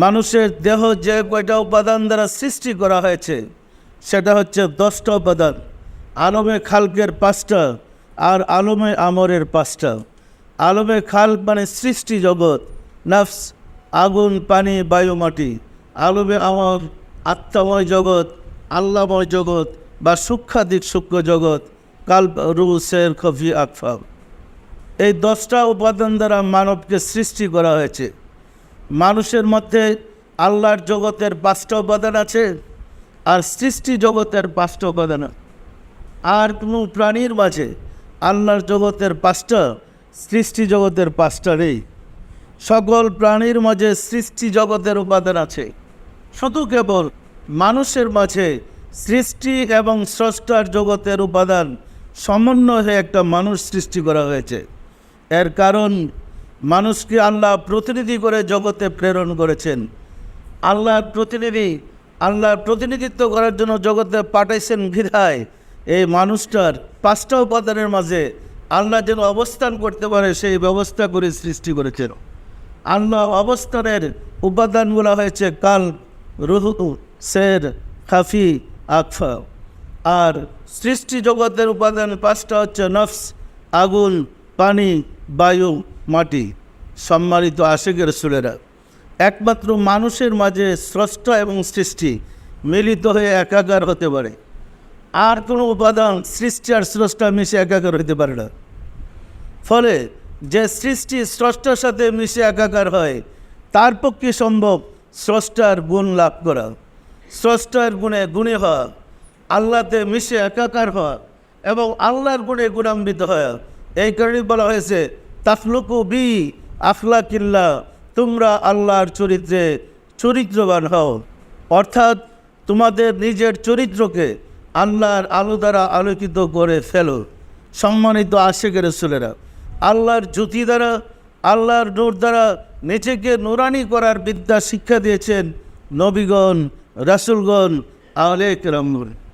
মানুষের দেহ যে কয়টা উপাদান দ্বারা সৃষ্টি করা হয়েছে, সেটা হচ্ছে দশটা উপাদান। আলমে খালকের পাঁচটা আর আলমে আমরের পাঁচটা। আলমে খালক মানে সৃষ্টি জগৎ, নফস, আগুন, পানি, বায়ু, মাটি। আলমে আমর, আত্মাময় জগৎ, আল্লাময় জগৎ বা সূক্ষাধিক সূক্ষ্ম জগৎ কাল রু শের খফি আকফা এই দশটা উপাদান দ্বারা মানবকে সৃষ্টি করা হয়েছে। মানুষের মধ্যে আল্লাহর জগতের পাঁচটা উপাদান আছে আর সৃষ্টি জগতের পাঁচটা উপাদান। আর কোনো প্রাণীর মাঝে আল্লাহর জগতের পাঁচটা, সৃষ্টি জগতের পাঁচটা নেই। সকল প্রাণীর মাঝে সৃষ্টি জগতের উপাদান আছে। শুধু কেবল মানুষের মাঝে সৃষ্টি এবং স্রষ্টার জগতের উপাদান সমন্বয় হয়ে একটা মানুষ সৃষ্টি করা হয়েছে। এর কারণ মানুষকে আল্লাহ প্রতিনিধি করে জগতে প্রেরণ করেছেন। আল্লাহর প্রতিনিধি, আল্লাহর প্রতিনিধিত্ব করার জন্য জগতে পাঠাইছেন বিধায় এই মানুষটার পাঁচটা উপাদানের মাঝে আল্লাহ যেন অবস্থান করতে পারে, সেই ব্যবস্থা করে সৃষ্টি করেছেন। আল্লাহ অবস্থানের উপাদানগুলো হয়েছে কাল, রুহু শের খাফি, আকফা। আর সৃষ্টি জগতের উপাদান পাঁচটা হচ্ছে নফস, আগুন, পানি, বায়ু। মাটি, সম্মানিত আশেকের সুরেরা একমাত্র মানুষের মাঝে স্রষ্টা এবং সৃষ্টি মিলিত হয়ে একাকার হতে পারে। আর কোনো উপাদান সৃষ্টি আর স্রষ্টা মিশে একাকার হতে পারে না। ফলে যে সৃষ্টি স্রষ্টার সাথে মিশে একাকার হয়, তার পক্ষে সম্ভব স্রষ্টার গুণ লাভ করা। স্রষ্টার গুণে গুণে হওয়া, আল্লাহতে মিশে একাকার হওয়া এবং আল্লাহর গুণে গুণান্বিত হওয়া, এই কারণে বলা হয়েছে তাফলুকু বি আফলা কিল্লা তোমরা আল্লাহর চরিত্রে চরিত্রবান হও। অর্থাৎ তোমাদের নিজের চরিত্রকে আল্লাহর আলো দ্বারা আলোকিত করে ফেলো। সম্মানিত আশেকের ছেলেরা আল্লাহর জ্যোতি দ্বারা, আল্লাহর নূর দ্বারা নিজেকে নুরানি করার বিদ্যা শিক্ষা দিয়েছেন নবীগণ, রাসুলগণ, আলেক রামগুন